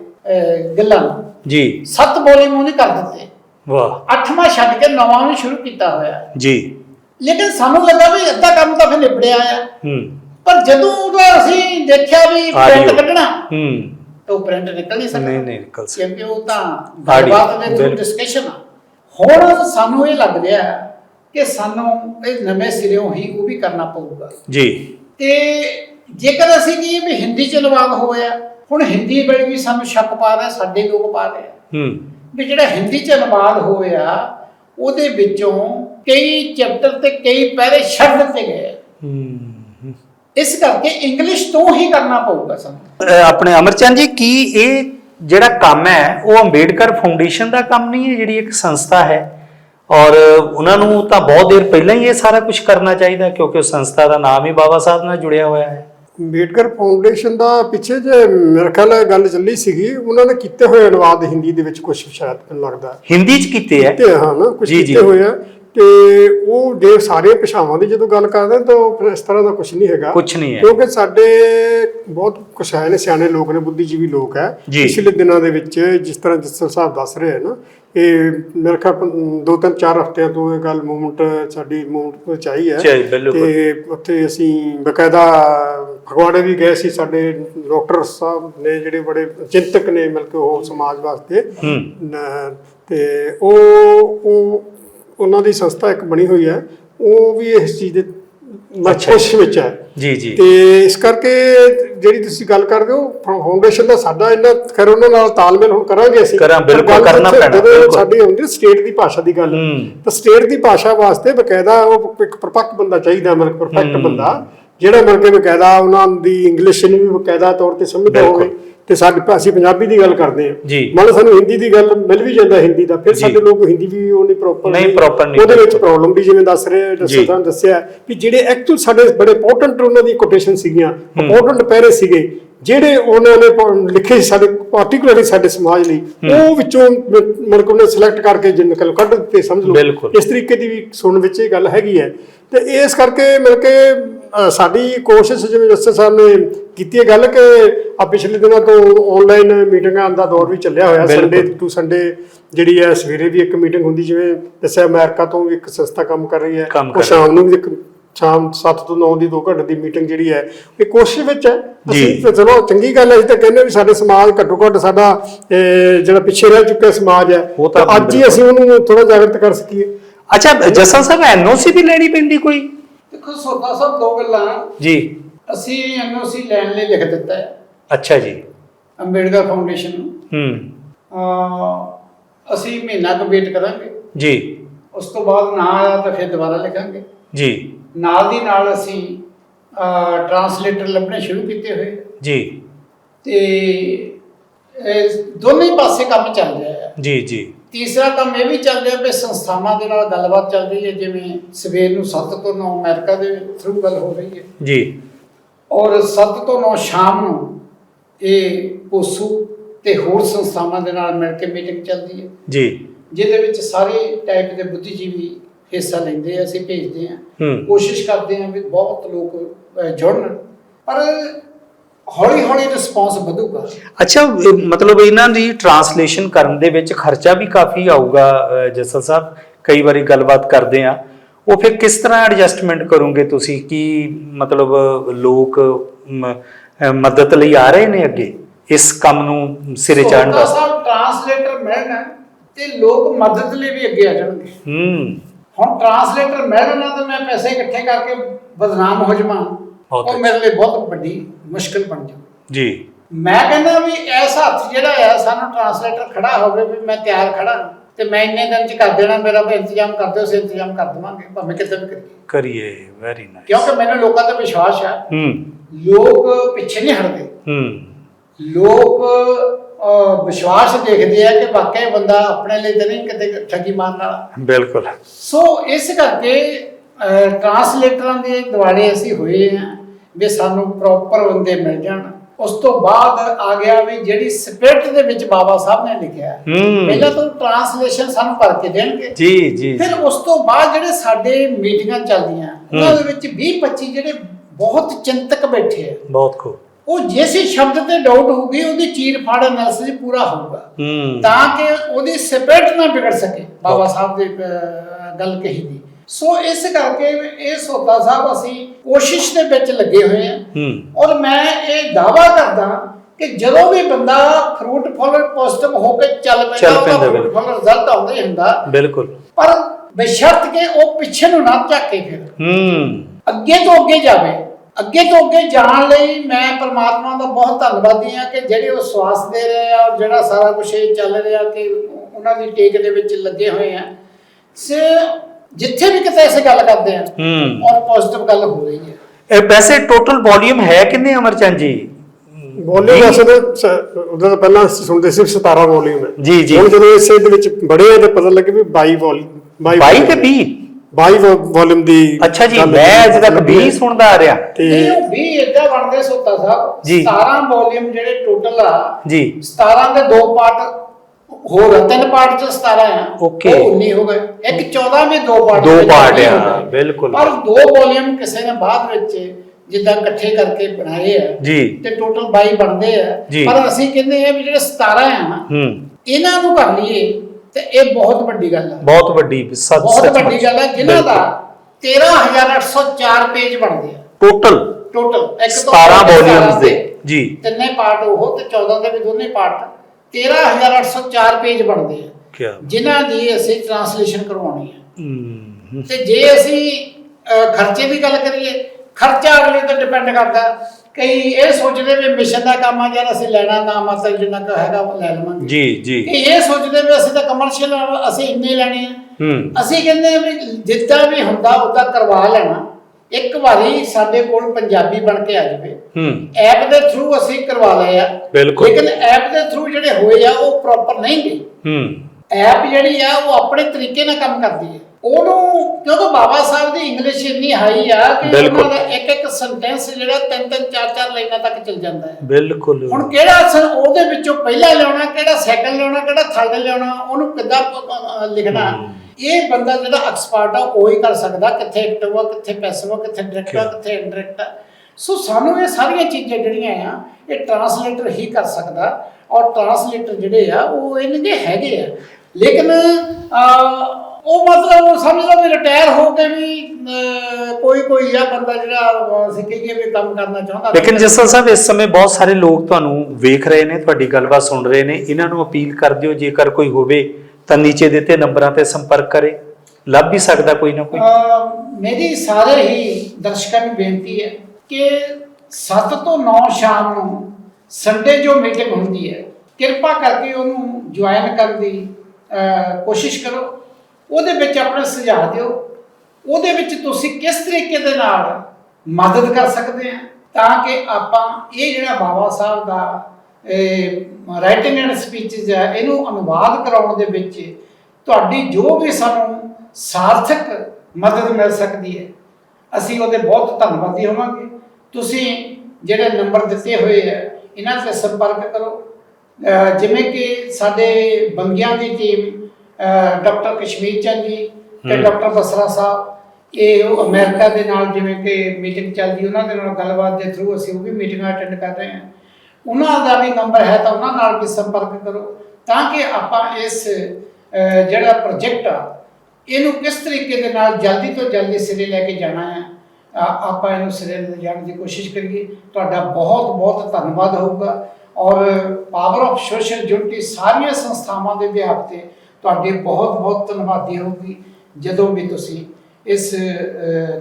ਗੱਲਾਂ ਨੂੰ। ਜੀ। ਸੱਤ ਵੋਲੀਅਮ ਉਹਨੇ ਕਰ ਦਿੱਤੇ। ਵਾਹ। ਅੱਠਵਾਂ ਛੱਡ ਕੇ ਨੌਵਾਂ ਨੂੰ ਸ਼ੁਰੂ ਕੀਤਾ ਹੋਇਆ। ਜੀ। ਲੇਕਿਨ ਸਾਨੂੰ ਲੱਗਾ ਵੀ ਅੱਧਾ ਕੰਮ ਤਾਂ ਫਿਰ ਨਿਬੜਿਆ ਆ। ਹੂੰ। ਪਰ ਜਦੋਂ ਉਹਦਾ ਅਸੀਂ ਦੇਖਿਆ ਵੀ ਪ੍ਰਿੰਟ Audio। ਕੱਢਣਾ ਹੂੰ। ਤਾਂ ਉਹ ਪ੍ਰਿੰਟ ਨਿਕਲ ਨਹੀਂ ਸਕਦਾ। ਨਹੀਂ ਨਹੀਂ ਨਿਕਲ ਸਕਦਾ। ਕਿਉਂਕਿ ਉਹ ਤਾਂ Audio, ਗੱਲਬਾਤ ਦੇ ਥਰੂ ਬਿਲਕੁਲ। ਡਿਸਕਸ਼ਨ ਆ। ਹੁਣ ਸਾਨੂੰ ਇਹ ਲੱਗ ਰਿਹਾ ਕਿ ਸਾਨੂੰ ਇਹ ਨਵੇਂ ਸਿਰਿਓਂ ਹੀ ਉਹ ਵੀ ਕਰਨਾ ਪਊਗਾ। ਜੀ। ਤੇ ਜੇਕਰ ਅਸੀਂ ਕਹੀਏ ਵੀ ਹਿੰਦੀ ਚ ਅਨੁਵਾਦ ਹੋਇਆ ਹੁਣ ਹਿੰਦੀ ਬੜੀ ਵੀ ਸਾਨੂੰ ਸ਼ੱਕ ਪਾ ਰਿਹਾ ਸਾਡੇ ਲੋਕ ਪਾ ਰਹੇ ਆ। ਹੂੰ। ਵੀ ਜਿਹੜਾ ਹਿੰਦੀ ਚ ਅਨੁਵਾਦ ਹੋਇਆ ਉਹਦੇ ਵਿੱਚੋਂ ਕਈ ਚੈਪਟਰ ਤੇ ਕਈ ਪੈਰੇ ਛੱਡ ਦਿੱਤੇ ਗਏ। ਹੂੰ। ਇਸ ਕਰਕੇ ਇੰਗਲਿਸ਼ ਤੋਂ ਹੀ ਕਰਨਾ ਪਊਗਾ ਸਾਨੂੰ। ਆਪਣੇ ਅਮਰਚੰਦ ਜੀ ਕੀ ਇਹ ਜਿਹੜਾ ਕੰਮ ਹੈ ਉਹ ਅੰਬੇਡਕਰ ਫਾਊਂਡੇਸ਼ਨ ਦਾ ਕੰਮ ਨਹੀਂ ਹੈ ਜਿਹੜੀ ਇੱਕ ਸੰਸਥਾ ਹੈ? ਔਰ ਉਹਨਾਂ ਨੂੰ ਤਾਂ ਬਹੁਤ ਦੇਰ ਪਹਿਲਾਂ ਹੀ ਇਹ ਸਾਰਾ ਕੁਝ ਕਰਨਾ ਚਾਹੀਦਾ ਕਿਉਂਕਿ ਉਸ ਸੰਸਥਾ ਦਾ ਨਾਮ ਹੀ ਬਾਬਾ ਸਾਹਿਬ ਨਾਲ ਜੁੜਿਆ ਹੋਇਆ ਹੈ। ਅੰਬੇਡਕਰ ਫਾਊਂਡੇਸ਼ਨ ਦਾ ਪਿੱਛੇ ਜੇ ਮੇਰੇ ਖਿਆਲ ਨਾਲ ਗੱਲ ਚੱਲੀ ਸੀਗੀ ਉਹਨਾਂ ਨੇ ਕੀਤੇ ਹੋਏ ਅਨੁਵਾਦ ਹਿੰਦੀ ਦੇ ਵਿੱਚ ਕੁਝ ਸ਼ਾਇਦ ਮੈਨੂੰ ਲੱਗਦਾ। ਹਿੰਦੀ 'ਚ ਕੀਤੇ ਹੈ? ਤੇ ਹਾਂ ਨਾ ਕੁਝ। ਕੀਤੇ ਹੋਏ ਆ। ਤੇ ਉਹ ਜੇ ਸਾਰੀਆਂ ਭਾਸ਼ਾਵਾਂ ਦੀ ਜਦੋਂ ਗੱਲ ਕਰਦੇ ਤਾਂ ਇਸ ਤਰ੍ਹਾਂ ਦਾ ਕੁਝ ਨਹੀਂ ਹੈਗਾ ਕੁਛ ਨਹੀਂ ਹੈ। ਕਿਉਂਕਿ ਸਾਡੇ ਬਹੁਤ ਕੁਛ ਹੈ ਨੇ ਸਿਆਣੇ ਲੋਕ ਨੇ ਬੁੱਧੀਜੀਵੀ ਲੋਕ ਹੈ। ਪਿਛਲੇ ਦਿਨਾਂ ਦੇ ਵਿੱਚ ਜਿਸ ਤਰ੍ਹਾਂ ਜਸਲ ਸਾਹਿਬ ਦੱਸ ਰਹੇ ਆ ਨਾ ਇਹ ਮੇਰੇ ਖਿਆਲ ਦੋ ਤਿੰਨ ਚਾਰ ਹਫ਼ਤਿਆਂ ਤੋਂ ਇਹ ਗੱਲ ਮੂਵਮੈਂਟ ਸਾਡੀ ਮੂਵਮੈਂਟ ਵਿੱਚ ਆਈ ਹੈ। ਤੇ ਉੱਥੇ ਅਸੀਂ ਬਕਾਇਦਾ ਫਗਵਾੜੇ ਵੀ ਗਏ ਸੀ ਸਾਡੇ ਡਾਕਟਰ ਸਾਹਿਬ ਨੇ ਜਿਹੜੇ ਬੜੇ ਚਿੰਤਕ ਨੇ ਮਿਲ ਕੇ ਉਹ ਸਮਾਜ ਵਾਸਤੇ ਤੇ ਉਹ ਉਹ ਉਹਨਾਂ ਦੀ ਸੰਸਥਾ ਇੱਕ ਬਣੀ ਹੋਈ ਹੈ ਉਹ ਵੀ ਇਸ ਚੀਜ਼ ਦੇ। ਮੱਛਸ਼ ਵਿੱਚ ਹੈ ਜੀ ਜੀ ਤੇ ਇਸ ਕਰਕੇ ਜਿਹੜੀ ਤੁਸੀਂ ਗੱਲ ਕਰਦੇ ਹੋ ਫਾਊਂਡੇਸ਼ਨ ਦਾ ਸਾਡਾ ਇਹਨਾਂ ਖੈਰ ਉਹਨਾਂ ਨਾਲ ਤਾਲਮੇਲ ਹੁਣ ਕਰਾਂਗੇ ਅਸੀਂ ਕਰਾਂ, ਬਿਲਕੁਲ ਕਰਨਾ ਪੈਣਾ। ਸਾਡੀ ਹੁੰਦੀ ਸਟੇਟ ਦੀ ਭਾਸ਼ਾ ਦੀ ਗੱਲ। ਤਾਂ ਸਟੇਟ ਦੀ ਭਾਸ਼ਾ ਵਾਸਤੇ ਬਕਾਇਦਾ ਉਹ ਇੱਕ ਪਰਪੱਕ ਬੰਦਾ ਚਾਹੀਦਾ ਮਤਲਬ ਪਰਫੈਕਟ। ਬੰਦਾ ਜਿਹੜਾ ਮਿਲ ਕੇ ਬਕਾਇਦਾ ਉਹਨਾਂ ਦੀ ਇੰਗਲਿਸ਼ ਨੂੰ ਵੀ ਬਕਾਇਦਾ ਤੌਰ ਤੇ ਸਮਝਦਾ। ਹੋਵੇ ਤੇ ਸਾਡੇ ਅਸੀਂ ਪੰਜਾਬੀ ਦੀ ਗੱਲ ਕਰਦੇ ਹਾਂ। ਮੰਨ ਸਾਨੂੰ ਹਿੰਦੀ ਦੀ ਗੱਲ ਮਿਲ ਵੀ ਜਾਂਦਾ ਹਿੰਦੀ ਦਾ ਫਿਰ। ਸਾਡੇ ਲੋਕ ਹਿੰਦੀ ਵੀ ਉਹ ਨਹੀਂ ਪ੍ਰੋਪਰ ਨਹੀਂ, proper ਨਹੀਂ, ਉਹਦੇ ਵਿੱਚ। ਪ੍ਰੋਬਲਮ ਵੀ ਜਿਵੇਂ ਦੱਸ ਰਹੇ ਜੀ। ਦੱਸਿਆ ਵੀ ਜਿਹੜੇ ਐਕਚੁਅਲ ਸਾਡੇ ਬੜੇ ਇੰਪੋਰਟੈਂਟ ਉਹਨਾਂ ਦੀ ਕੋਟੇਸ਼ਨ ਸੀਗੀਆਂ ਇੰਪੋਰਟੈਂਟ ਪੈਰੇ ਸੀਗੇ ਜਿਹੜੇ ਉਹਨਾਂ ਨੇ ਲਿਖੇ ਸਾਡੇ ਪਾਰਟਿਕੂਲਰਲੀ ਸਾਡੇ ਸਮਾਜ ਲਈ ਉਹ ਵਿੱਚੋਂ ਮ- ਮਤਲਬ ਉਹਨੇ ਸਿਲੈਕਟ ਕਰਕੇ ਜਿੰਨ ਕੱਢ ਦਿੱਤੇ ਸਮਝ ਲਓ। ਇਸ ਤਰੀਕੇ ਦੀ ਵੀ ਸੁਣਨ ਵਿੱਚ ਇਹ ਗੱਲ ਹੈਗੀ ਹੈ ਤੇ ਇਸ ਕਰਕੇ ਮਿਲ ਕੇ ਅ, ਸਾਡੀ ਕੋਸ਼ਿਸ਼ ਜਿਵੇਂ ਜਸਟਿਸ ਸਾਹਿਬ ਨੇ ਕੀਤੀ ਹੈ ਗੱਲ ਕਿ ਆ ਪਿਛਲੇ ਦਿਨਾਂ ਤੋਂ ਆਨਲਾਈਨ ਮੀਟਿੰਗਾਂ ਦਾ ਦੌਰ ਵੀ ਚੱਲਿਆ ਹੋਇਆ। ਸੰਡੇ ਟੂ ਸੰਡੇ ਜਿਹੜੀ ਹੈ ਸਵੇਰੇ ਵੀ ਇੱਕ ਮੀਟਿੰਗ ਹੁੰਦੀ ਜਿਵੇਂ ਦੱਸਿਆ ਅਮਰੀਕਾ ਤੋਂ ਵੀ ਇੱਕ ਸੰਸਥਾ ਕੰਮ ਕਰ ਰਹੀ ਹੈ ਕੰਮ ਕਰ ਉਹ ਸ਼ਾਮ ਨੂੰ ਵੀ ਇੱਕ ਸ਼ਾਮ 7 ਤੋਂ 9 ਦੀ 2 ਘੰਟੇ ਦੀ ਮੀਟਿੰਗ ਜਿਹੜੀ ਹੈ ਇਹ ਕੋਸ਼ਿਸ਼ ਵਿੱਚ ਹੈ। ਅਸੀਂ ਤਾਂ ਚਲੋ ਚੰਗੀ ਗੱਲ ਹੈ ਅਸੀਂ ਤਾਂ ਕਹਿੰਦੇ ਵੀ ਸਾਡੇ ਸਮਾਜ ਘੱਟੋ ਘੱਟ ਸਾਡਾ ਇਹ, ਜਿਹੜਾ ਪਿੱਛੇ ਰਹਿ ਚੁੱਕਿਆ ਸਮਾਜ ਹੈ ਉਹ ਤਾਂ ਤਾਂ ਅੱਜ ਹੀ ਅਸੀਂ ਉਹਨੂੰ ਥੋੜਾ ਜਾਗਰਤ ਕਰ ਸਕੀਏ। ਅੱਛਾ ਜਸਲ ਸਾਹਿਬ ਐਨਓਸੀ ਵੀ ਲੈਣੀ ਪੈਂਦੀ ਕੋਈ? ਦੇਖੋ ਸੋਦਾ ਸਾਹਿਬ ਦੋ ਗੱਲਾਂ। ਜੀ। ਅਸੀਂ ਐਨਓਸੀ ਲੈਣ ਲਈ ਲਿਖ ਦਿੱਤਾ ਹੈ। ਅੱਛਾ ਜੀ। ਅੰਬੇਡਕਰ ਫਾਊਂਡੇਸ਼ਨ ਨੂੰ। ਹੂੰ। ਅਹ ਅਸੀਂ ਮਹੀਨਾ ਕੁ ਵੇਟ ਕਰਾਂਗੇ। ਜੀ। ਉਸ ਤੋਂ ਬਾਅਦ ਨਾ ਆਇਆ ਤਾਂ ਫਿਰ ਦੁਬਾਰਾ ਲਿਖਾਂਗੇ। ਜੀ। ਨਾਲ ਦੀ ਨਾਲ ਅਸੀਂ ਟਰਾਂਸਲੇਟਰ ਲੱਭਣੇ ਸ਼ੁਰੂ ਕੀਤੇ ਹੋਏ। ਜੀ। ਤੇ ਇਹ ਦੋਨੇ ਪਾਸੇ ਕੰਮ ਚੱਲ ਰਿਹਾ ਹੈ। ਜੀ ਜੀ। ਤੀਸਰਾ ਕੰਮ ਇਹ ਵੀ ਚੱਲ ਰਿਹਾ ਵੀ ਸੰਸਥਾਵਾਂ ਦੇ ਨਾਲ ਗੱਲਬਾਤ ਚੱਲ ਰਹੀ ਹੈ ਜਿਵੇਂ ਸਵੇਰ ਨੂੰ 7 ਤੋਂ 9 ਅਮਰੀਕਾ ਦੇ ਥਰੂ ਗੱਲ ਹੋ ਰਹੀ ਹੈ। ਜੀ। ਔਰ 7 ਤੋਂ 9 ਸ਼ਾਮ ਨੂੰ ਇਹ ਪੋਸੂ ਤੇ ਹੋਰ ਸੰਸਥਾਵਾਂ ਦੇ ਨਾਲ ਮਿਲ ਕੇ ਮੀਟਿੰਗ ਚੱਲਦੀ ਹੈ। ਜੀ। ਜਿਹਦੇ ਵਿੱਚ ਸਾਰੇ ਟਾਈਪ ਦੇ ਬੁੱਧੀਜੀਵੀ ਹਿੱਸਾ ਲੈਂਦੇ ਆ ਅਸੀਂ ਭੇਜਦੇ ਆ। ਹੂੰ। ਕੋਸ਼ਿਸ਼ ਕਰਦੇ ਆ ਵੀ ਬਹੁਤ ਲੋਕ ਜੁੜਨ। ਪਰ ਹੌਲੀ ਹੌਲੀ ਰਿਸਪੌਂਸ ਵਧੂਗਾ। ਅੱਛਾ ਇਹ ਮਤਲਬ ਇਹਨਾਂ ਦੀ ਟਰਾਂਸਲੇਸ਼ਨ ਕਰਨ ਦੇ ਵਿੱਚ ਖਰਚਾ ਵੀ ਕਾਫੀ ਆਊਗਾ ਅ, ਜਸਲ ਸਾਹਿਬ ਕਈ ਵਾਰੀ ਗੱਲਬਾਤ ਕਰਦੇ ਆ ਉਹ ਫਿਰ ਕਿਸ ਤਰ੍ਹਾਂ ਐਡਜਸਟਮੈਂਟ ਕਰੋਗੇ ਤੁਸੀਂ? ਕੀ ਮਤਲਬ ਲੋਕ ਮ, ਅ, ਮਦਦ ਲਈ ਆ ਰਹੇ ਨੇ ਅੱਗੇ? ਇਸ ਕੰਮ ਨੂੰ ਸਿਰੇ ਚਾੜਨ ਸੋਤਾ ਵਾਸਤੇ। ਸਾਹਿਬ ਟਰਾਂਸਲੇਟਰ ਮਿਲਣ ਤੇ ਲੋਕ ਮਦਦ ਲਈ ਵੀ ਅੱਗੇ ਆ ਜਾਣਗੇ। ਹੂੰ। ਹੁਣ ਟਰਾਂਸਲੇਟਰ ਮਿਲਣ ਤਾਂ ਮੈਂ ਪੈਸੇ ਇਕੱਠੇ ਕਰਕੇ ਬਦਨਾਮ ਹੋ ਜਾਵਾਂ। ਬਹੁਤ ਉਹ ਮੇਰੇ ਲਈ ਬਹੁਤ ਵੱਡੀ ਮੁਸ਼ਕਲ ਬਣ ਜਾਊ। ਜੀ। ਮੈਂ ਕਹਿੰਦਾ ਵੀ ਇਸ ਹੱਥ ਜਿਹੜਾ ਹੈ ਸਾਨੂੰ ਟਰਾਂਸਲੇਟਰ ਖੜਾ ਹੋਵੇ ਵੀ ਮੈਂ ਤਿਆਰ ਖੜਾ ਤੇ ਮੈਂ ਇੰਨੇ ਦਿਨ ਚ ਕਰ ਦੇਣਾ ਮੇਰਾ ਵੀ ਇੰਤਜ਼ਾਮ ਕਰ ਦਿਓ ਅਸੀਂ ਇੰਤਜ਼ਾਮ ਕਰ ਦੇਵਾਂਗੇ ਭਾਵੇਂ ਕਿਤੇ ਵੀ ਕਰੀਏ। ਕਰੀਏ ਵੈਰੀ ਨਾਈਸ ਕਿਉਂਕਿ ਮੈਨੂੰ ਲੋਕਾਂ ਤੇ ਵਿਸ਼ਵਾਸ ਹੈ ਹੂੰ। ਲੋਕ ਪਿੱਛੇ ਨਹੀਂ ਹਟਦੇ। ਹੂੰ। ਲੋਕ ਵਿਸ਼ਵਾਸ ਦੇਖਦੇ ਆ ਕਿ ਵਾਕਿਆ ਬੰਦਾ ਆਪਣੇ ਲਈ ਤਾਂ ਨਹੀਂ ਕਿਤੇ ਠੱਗੀ ਮਾਰਨ ਵਾਲਾ। ਬਿਲਕੁਲ। ਸੋ ਇਸ ਕਰਕੇ ਟਰਾਂਸਲੇਟਰਾਂ ਦੇ ਦੁਆਲੇ ਅਸੀਂ ਹੋਏ ਆ ਵੀ ਸਾਨੂੰ ਪ੍ਰੋਪਰ ਬੰਦੇ ਮਿਲ ਜਾਣ। ਉਸ ਤੋਂ ਬਾਅਦ ਆ ਗਿਆ ਵੀ ਜਿਹੜੀ ਸਪਿਰਿਟ ਦੇ ਵਿੱਚ ਬਾਬਾ ਸਾਹਿਬ ਨੇ ਲਿਖਿਆ ਪਹਿਲਾਂ ਤਾਂ ਟਰਾਂਸਲੇਸ਼ਨ ਸਾਨੂੰ ਕਰਕੇ ਦੇਣਗੇ। ਜੀ ਜੀ ਫਿਰ ਉਸ ਤੋਂ ਬਾਅਦ ਜਿਹੜੇ ਸਾਡੇ ਮੀਟਿੰਗਾਂ ਚੱਲਦੀਆਂ ਉਹਨਾਂ ਦੇ ਵਿੱਚ 20 25 ਜਿਹੜੇ ਬਹੁਤ ਚਿੰਤਕ ਬੈਠੇ ਆ। ਬਹੁਤ ਖੂਬ। ਉਹ ਜਿਸ ਸ਼ਬਦ ਤੇ ਡਾਊਟ ਹੋਊਗੀ ਉਹਦੀ ਚੀਰ ਫਾੜ ਐਨਾਲਿਸਿਸ ਪੂਰਾ ਹੋਊਗਾ। ਤਾਂ ਕਿ ਉਹਦੀ ਸਪਿਰਿਟ ਨਾ ਵਿਗੜ ਸਕੇ। ਬਾਬਾ ਸਾਹਿਬ ਦੀ ਗੱਲ ਕਹੀ ਦੀ। ਸੋ ਇਸ ਕਰਕੇ ਇਹ ਸੋਤਾ ਸਾਹਿਬ ਅਸੀਂ ਕੋਸ਼ਿਸ਼ ਦੇ ਵਿੱਚ ਲੱਗੇ ਹੋਏ ਹੂੰ। ਔਰ ਮੈਂ ਇਹ ਦਾਵਾ ਕਰਦਾ ਕਿ ਜਦੋਂ ਵੀ ਬੰਦਾ ਫਰੂਟਫੁਲ ਪੋਜ਼ਿਟਿਵ ਹੋ ਕੇ ਚੱਲ ਪੈਂਦਾ ਉਹਦਾ। ਫਰੂਟਫੁਲ ਰਿਜ਼ਲਟ ਆਉਂਦਾ ਹੀ ਹੁੰਦਾ। ਬਿਲਕੁਲ। ਪਰ ਬੇਸ਼ਰਤ ਕਿ ਉਹ ਪਿੱਛੇ ਨੂੰ ਨਾ ਝਾਕੇ ਫਿਰ। ਹੂੰ। ਅੱਗੇ ਤੋਂ ਅੱਗੇ ਜਾਵੇ। ਅੱਗੇ ਤੋਂ ਅੱਗੇ ਜਾਣ ਲਈ ਮੈਂ ਪਰਮਾਤਮਾ ਦਾ ਬਹੁਤ ਧੰਨਵਾਦੀ ਹਾਂ ਕਿ ਜਿਹੜੇ ਉਹ ਸਵਾਸ ਦੇ ਰਹੇ ਆ ਔਰ ਜਿਹੜਾ ਸਾਰਾ ਕੁਝ ਇਹ ਚੱਲ ਰਿਹਾ ਕਿ ਉਹਨਾਂ ਦੀ ਟੇਕ ਦੇ ਵਿੱਚ ਲੱਗੇ ਹੋਏ ਆ। ਸੇ ਜਿੱਥੇ ਵੀ ਕਿਤੇ ਅਸੀਂ ਗੱਲ ਕਰਦੇ ਆ ਹੂੰ। ਔਰ ਪੋਜ਼ਿਟਿਵ ਗੱਲ ਹੋ ਰਹੀ ਹੈ। ਇਹ ਵੈਸੇ ਟੋਟਲ ਵੋਲਿਊਮ ਹੈ ਕਿੰਨੇ ਅਮਰਚੰਦ ਜੀ? ਵੋਲਿਊਮ ਵੈਸੇ ਤਾਂ ਸ- ਉਹਦਾ ਤਾਂ ਪਹਿਲਾਂ ਅਸੀਂ ਸੁਣਦੇ ਸੀ 17 ਵੋਲਿਊਮ ਹੈ। ਜੀ, ਜੀ। ਹੁਣ ਜਦੋਂ ਇਸੇ ਦੇ ਵਿੱਚ ਬੜੇ ਆ ਤਾਂ ਪਤਾ ਲੱਗੇ ਵੀ 22 ਵੋਲਿਊਮ 22 ਤੇ 20 22 ਵੋਲਿਊਮ ਦੀ ਅੱਛਾ ਜੀ ਗੱਲ ਮੈਂ ਅੱਜ ਤੱਕ ਲੱਗੀ 20 ਸੁਣਦਾ ਆ ਰਿਹਾ। ਤੇ ਇਹ ਉਹ ਵੀ ਇਦਾਂ ਬਣਦੇ ਸੋਤਾ ਸਾਹਿਬ। ਜੀ। 17 ਵੋਲਿਊਮ ਜਿਹੜੇ ਟੋਟਲ ਆ ਜੀ। 17 ਦੇ ਦੋ ਪਾਰਟ ਹੋਰ ਆ, ਤਿੰਨ ਪਾਰਟ ਚ 17 ਆ। Okay. ਉਹ 19 ਹੋ ਗਏ। ਇੱਕ 14 ਵੀ ਦੋ ਪਾਰਟ ਦੋ ਵਿੱਚ part 19 ਹੋ ਆ। ਬਿਲਕੁਲ। ਪਰ ਦੋ ਵੋਲਿਊਮ ਕਿਸੇ ਨੇ ਬਾਅਦ ਵਿੱਚ ਜਿੱਦਾਂ ਇਕੱਠੇ ਕਰਕੇ ਬਣਾਏ ਆ ਜੀ। ਤੇ ਟੋਟਲ 22 ਬਣਦੇ ਆ। ਜੀ। ਪਰ ਅਸੀਂ ਕਹਿੰਦੇ ਆ ਵੀ ਜਿਹੜੇ 17 ਆ ਨਾ ਹੂੰ। ਇਹਨਾਂ ਨੂੰ ਕਰ ਲਈਏ ਤੇ ਇਹ ਬਹੁਤ ਵੱਡੀ ਗੱਲ ਆ। ਬਹੁਤ ਵੱਡੀ ਸੱਚ ਬਹੁਤ ਵੱਡੀ ਗੱਲ ਆ ਜਿਨ੍ਹਾਂ ਦਾ 13804 ਪੇਜ ਬਣਦੇ ਆ। ਟੋਟਲ? ਟੋਟਲ। ਇੱਕ ਤੋਂ 17 ਲੈ ਕੇ ਵੋਲਿਊਮਸ 17 ਦੇ ਜੀ। ਤਿੰਨੇ ਪਾਰਟ ਉਹ ਤੇ 14 ਦੇ ਵੀ ਦੋਨੇ ਪਾਰਟ। 13804 ਪੇਜ ਬਣਦੇ ਆ। ਕੀ ਜਿਨ੍ਹਾਂ ਦੀ ਅਸੀਂ ਟ੍ਰਾਂਸਲੇਸ਼ਨ ਕਰਵਾਉਣੀ ਹੈ। ਤੇ ਜੇ ਅਸੀਂ ਖਰਚੇ ਦੀ ਗੱਲ ਕਰੀਏ ਖਰਚਾ ਅਗਲੇ ਤੇ ਡਿਪੈਂਡ ਕਰਦਾ। ਕਈ ਇਹ ਸੋਚਦੇ ਵੀ ਮਿਸ਼ਨ ਦਾ ਕੰਮ ਆ ਯਾਰ ਅਸੀਂ ਲੈਣਾ ਨਾ ਮਤਲਬ ਜਿੰਨਾ ਕੁ ਹੈਗਾ ਉਹ ਲੈ ਲਵਾਂਗੇ। ਜੀ ਜੀ। ਕਈ ਇਹ ਸੋਚਦੇ ਵੀ ਅਸੀਂ ਤਾਂ ਕਮਰਸ਼ੀਅਲ ਅਸੀਂ ਇੰਨੇ ਲੈਣੇ ਆ। ਅਸੀਂ ਕਹਿੰਦੇ ਵੀ ਜਿੱਦਾਂ ਵੀ ਹੁੰਦਾ ਉਦਾਂ ਕਰਵਾ ਲੈਣਾ। ਇੱਕ ਵਾਰੀ ਸਾਡੇ ਕੋਲ ਪੰਜਾਬੀ ਬਣ ਕੇ ਆ ਜਾਵੇ। ਹੂੰ। ਐਪ ਦੇ ਥਰੂ ਅਸੀਂ ਕਰਵਾ ਲਏ ਆ। ਬਿਲਕੁਲ। ਲੇਕਿਨ ਐਪ ਦੇ ਥਰੂ ਜਿਹੜੇ ਹੋਏ ਆ ਉਹ ਪ੍ਰੋਪਰ ਨਹੀਂ ਗਏ। ਹੂੰ। ਐਪ ਜਿਹੜੀ ਆ ਉਹ ਆਪਣੇ ਤਰੀਕੇ ਨਾਲ ਕੰਮ ਕਰਦੀ ਹੈ। ਉਹਨੂੰ ਕਿਉਂਕਿ ਬਾਬਾ ਸਾਹਿਬ ਦੀ ਇੰਗਲਿਸ਼ ਇੰਨੀ ਹਾਈ ਆ ਕਿ ਬਿਲਕੁਲ। ਉਹਨਾਂ ਦਾ ਇੱਕ ਇੱਕ ਸੈਂਟੈਂਸ ਜਿਹੜਾ ਤਿੰਨ ਤਿੰਨ ਚਾਰ ਚਾਰ ਲਾਈਨਾਂ ਤੱਕ ਚੱਲ ਜਾਂਦਾ ਹੈ। ਬਿਲਕੁਲ। ਹੁਣ ਕਿਹੜਾ ਸ- ਉਹਦੇ ਵਿੱਚੋਂ ਪਹਿਲਾ ਲਿਆਉਣਾ ਕਿਹੜਾ ਸੈਕੰਡ ਲਿਆਉਣਾ ਕਿਹੜਾ ਥਰਡ ਲਿਆਉਣਾ ਉਹਨੂੰ ਕਿੱਦਾਂ ਪ- ਲਿਖਣਾ? ਇਹ ਬੰਦਾ ਜਿਹੜਾ ਐਕਸਪਰਟ ਆ ਉਹ ਹੀ ਕਰ ਸਕਦਾ ਕਿੱਥੇ ਐਕਟਿਵ ਆ ਕਿੱਥੇ ਪੈਸਿਵ ਆ ਕਿੱਥੇ ਡਾਇਰੈਕਟ ਆ ਕਿੱਥੇ ਇਨਡਾਇਰੈਕਟ ਆ। ਸੋ ਸਾਨੂੰ ਇਹ ਸਾਰੀਆਂ ਚੀਜ਼ਾਂ ਜਿਹੜੀਆਂ ਆ ਇਹ ਟਰਾਂਸਲੇਟਰ ਹੀ ਕਰ ਸਕਦਾ ਔਰ ਟਰਾਂਸਲੇਟਰ ਜਿਹੜੇ ਆ ਉਹ ਇਹਨਾਂ ਦੇ ਹੈਗੇ ਆ। ਲੇਕਿਨ ਉਹ ਮਤਲਬ ਸਮਝ ਲਓ ਵੀ ਰਿਟਾਇਰ ਹੋ ਕੇ ਵੀ ਕੋਈ ਕੋਈ ਆ ਬੰਦਾ ਜਿਹੜਾ ਅਸੀਂ ਕਹੀਏ ਵੀ ਕੰਮ ਕਰਨਾ ਚਾਹੁੰਦਾ। ਲੇਕਿਨ ਜਸਲ ਸਾਹਿਬ ਇਸ ਸਮੇਂ ਬਹੁਤ ਸਾਰੇ ਲੋਕ ਤੁਹਾਨੂੰ ਵੇਖ ਰਹੇ ਨੇ ਤੁਹਾਡੀ ਗੱਲਬਾਤ ਸੁਣ ਰਹੇ ਨੇ ਇਹਨਾਂ ਨੂੰ ਅਪੀਲ ਕਰ ਦਿਓ ਜੇਕਰ ਕੋਈ ਹੋਵੇ ਤਾਂ ਨੀਚੇ ਦਿੱਤੇ ਨੰਬਰਾਂ ਤੇ ਸੰਪਰਕ ਕਰੇ। ਲੱਭ ਵੀ ਸਕਦਾ ਕੋਈ ਨਾ ਕੋਈ। ਅਹ ਮੇਰੀ ਸਾਰੇ ਹੀ ਦਰਸ਼ਕਾਂ ਨੂੰ ਬੇਨਤੀ ਹੈ ਕਿ 7 ਤੋਂ 9 ਸ਼ਾਮ ਨੂੰ ਸੰਡੇ ਜੋ ਮੀਟਿੰਗ ਹੁੰਦੀ ਹੈ, ਕਿਰਪਾ ਕਰਕੇ ਉਹਨੂੰ ਜੁਆਇਨ ਕਰਨ ਦੀ, ਅਹ ਕੋਸ਼ਿਸ਼ ਕਰੋ। ਉਹਦੇ ਵਿੱਚ ਆਪਣਾ ਸੁਝਾਅ ਦਿਓ। ਉਹਦੇ ਵਿੱਚ ਤੁਸੀਂ ਕਿਸ ਤਰੀਕੇ ਦੇ ਨਾਲ ਮਦਦ ਕਰ ਸਕਦੇ ਆ ਤਾਂ ਕਿ ਆਪਾਂ ਇਹ ਜਿਹੜਾ ਬਾਬਾ ਸਾਹਿਬ ਦਾ ਰਾਈਟਿੰਗ ਐਂਡ ਸਪੀਚਸ ਹੈ ਇਹਨੂੰ ਅਨੁਵਾਦ ਕਰਾਉਣ ਦੇ ਵਿੱਚ ਤੁਹਾਡੀ ਜੋ ਵੀ ਸਾਨੂੰ ਸਾਰਥਕ ਮਦਦ ਮਿਲ ਸਕਦੀ ਹੈ ਅਸੀਂ ਉਹਦੇ ਬਹੁਤ ਧੰਨਵਾਦੀ ਹੋਵਾਂਗੇ। ਤੁਸੀਂ ਜਿਹੜੇ ਨੰਬਰ ਦਿੱਤੇ ਹੋਏ ਹੈ ਇਹਨਾਂ ਤੇ ਸੰਪਰਕ ਕਰੋ। ਜਿਵੇਂ ਕਿ ਸਾਡੇ ਬੰਗਿਆਂ ਦੀ ਟੀਮ ਡਾਕਟਰ ਕਸ਼ਮੀਰ ਚੰਦ ਜੀ ਤੇ। ਡਾਕਟਰ ਬਸਰਾ ਸਾਹਿਬ ਇਹ ਉਹ ਅਮਰੀਕਾ ਦੇ ਨਾਲ ਜਿਵੇਂ ਕਿ ਮੀਟਿੰਗ ਚੱਲਦੀ ਉਹਨਾਂ ਦੇ ਨਾਲ ਗੱਲਬਾਤ ਦੇ ਥਰੂ ਅਸੀਂ ਉਹ ਵੀ ਮੀਟਿੰਗਾਂ ਅਟੈਂਡ ਕਰ ਰਹੇ ਹਾਂ। ਉਹਨਾਂ ਦਾ ਵੀ ਨੰਬਰ ਹੈ ਤਾਂ ਉਹਨਾਂ ਨਾਲ ਵੀ ਸੰਪਰਕ ਕਰੋ, ਤਾਂ ਕਿ ਆਪਾਂ ਇਸ ਜਿਹੜਾ ਪ੍ਰੋਜੈਕਟ ਆ, ਇਹਨੂੰ ਕਿਸ ਤਰੀਕੇ ਦੇ ਨਾਲ ਜਲਦੀ ਤੋਂ ਜਲਦੀ ਸਿਰੇ ਲੈ ਕੇ ਜਾਣਾ ਹੈ ਆਪਾਂ ਇਹਨੂੰ ਸਿਰੇ ਲੈ ਜਾਣ ਦੀ ਕੋਸ਼ਿਸ਼ ਕਰੀਏ। ਤੁਹਾਡਾ ਬਹੁਤ ਬਹੁਤ ਧੰਨਵਾਦ ਹੋਊਗਾ। ਔਰ ਪਾਵਰ ਆਫ ਸੋਸ਼ਲ ਯੂਨਿਟੀ ਸਾਰੀਆਂ ਸੰਸਥਾਵਾਂ ਦੇ ਵਿਆਪ ਤੇ ਤੁਹਾਡੇ ਬਹੁਤ ਬਹੁਤ ਧੰਨਵਾਦੀ ਹੋਊਗੀ। ਜਦੋਂ ਵੀ ਤੁਸੀਂ ਇਸ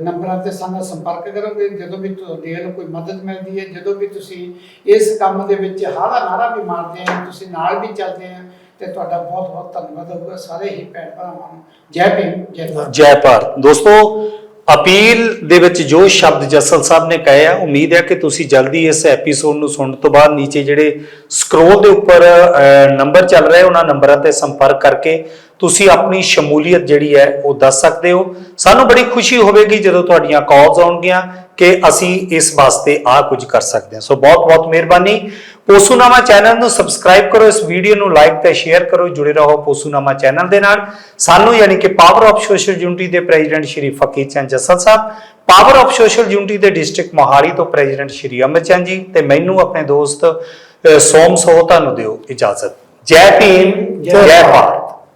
ਨੰਬਰਾਂ ਤੇ ਸਾਨੂੰ ਸੰਪਰਕ ਕਰੋਗੇ, ਜਦੋਂ ਵੀ ਤੁਹਾਡੇ ਨੂੰ ਕੋਈ ਮਦਦ ਮਿਲਦੀ ਹੈ, ਜਦੋਂ ਵੀ ਤੁਸੀਂ ਇਸ ਕੰਮ ਦੇ ਵਿੱਚ ਹਾਰਾ ਨਾਰਾ ਵੀ ਮਾਰਦੇ ਆ ਤੁਸੀਂ ਨਾਲ ਵੀ ਚੱਲਦੇ ਆ ਤੇ ਤੁਹਾਡਾ ਬਹੁਤ ਬਹੁਤ ਧੰਨਵਾਦ ਹੋਊਗਾ, ਸਾਰੇ ਹੀ ਭੈਣ ਭਰਾਵਾਂ ਨੂੰ। ਜੈ ਭੀਮ, ਜੈ ਭਾਰਤ। ਜੈ ਭਾਰਤ। ਦੋਸਤੋ, ਅਪੀਲ ਦੇ ਵਿੱਚ ਜੋ ਸ਼ਬਦ ਜਸਲ ਸਾਹਿਬ ਨੇ ਕਹੇ ਆ, ਉਮੀਦ ਹੈ ਕਿ ਤੁਸੀਂ ਜਲਦੀ ਇਸ ਐਪੀਸੋਡ ਨੂੰ ਸੁਣਨ ਤੋਂ ਬਾਅਦ ਨੀਚੇ ਜਿਹੜੇ ਸਕਰੋਲ ਦੇ ਉੱਪਰ ਨੰਬਰ ਚੱਲ ਰਹੇ, ਉਹਨਾਂ ਨੰਬਰਾਂ ਤੇ ਸੰਪਰਕ ਕਰਕੇ ਤੁਸੀਂ ਆਪਣੀ ਸ਼ਮੂਲੀਅਤ ਜਿਹੜੀ ਹੈ ਉਹ ਦੱਸ ਸਕਦੇ ਹੋ। ਸਾਨੂੰ ਬੜੀ ਖੁਸ਼ੀ ਹੋਵੇਗੀ ਜਦੋਂ ਤੁਹਾਡੀਆਂ ਕਾਲਸ ਆਉਣਗੀਆਂ ਕਿ ਅਸੀਂ ਇਸ ਵਾਸਤੇ ਆ ਕੁਝ ਕਰ ਸਕਦੇ ਹਾਂ। ਸੋ ਬਹੁਤ ਬਹੁਤ ਮਿਹਰਬਾਨੀ। ਪੋਸੂਨਾਮਾ ਚੈਨਲ ਨੂੰ ਸਬਸਕ੍ਰਾਈਬ ਕਰੋ, ਇਸ ਵੀਡੀਓ ਨੂੰ ਲਾਈਕ ਤੇ ਸ਼ੇਅਰ ਕਰੋ, ਜੁੜੇ ਰਹੋ ਪੋਸੂਨਾਮਾ ਚੈਨਲ ਦੇ ਨਾਲ। ਸਾਨੂੰ ਯਾਨੀ ਕਿ ਪਾਵਰ ਆਫ ਸੋਸ਼ਲ ਯੂਨਿਟੀ ਦੇ president Shri Fakir Chand Jassal Sahib power of social unity ਦੇ ਡਿਸਟ੍ਰਿਕਟ ਮੋਹਾਲੀ ਤੋਂ ਪ੍ਰੈਜ਼ੀਡੈਂਟ ਸ਼੍ਰੀ ਅਮਰ ਚੰਦ ਜੀ ਤੇ ਮੈਨੂੰ ਆਪਣੇ ਦੋਸਤ ਸੋਮ ਸੋਹਤਾ ਨੂੰ ਦਿਓ ਇਜਾਜ਼ਤ। ਜੈ ਭੀਮ ਜੈ ਜੈ ਭਾਰਤ।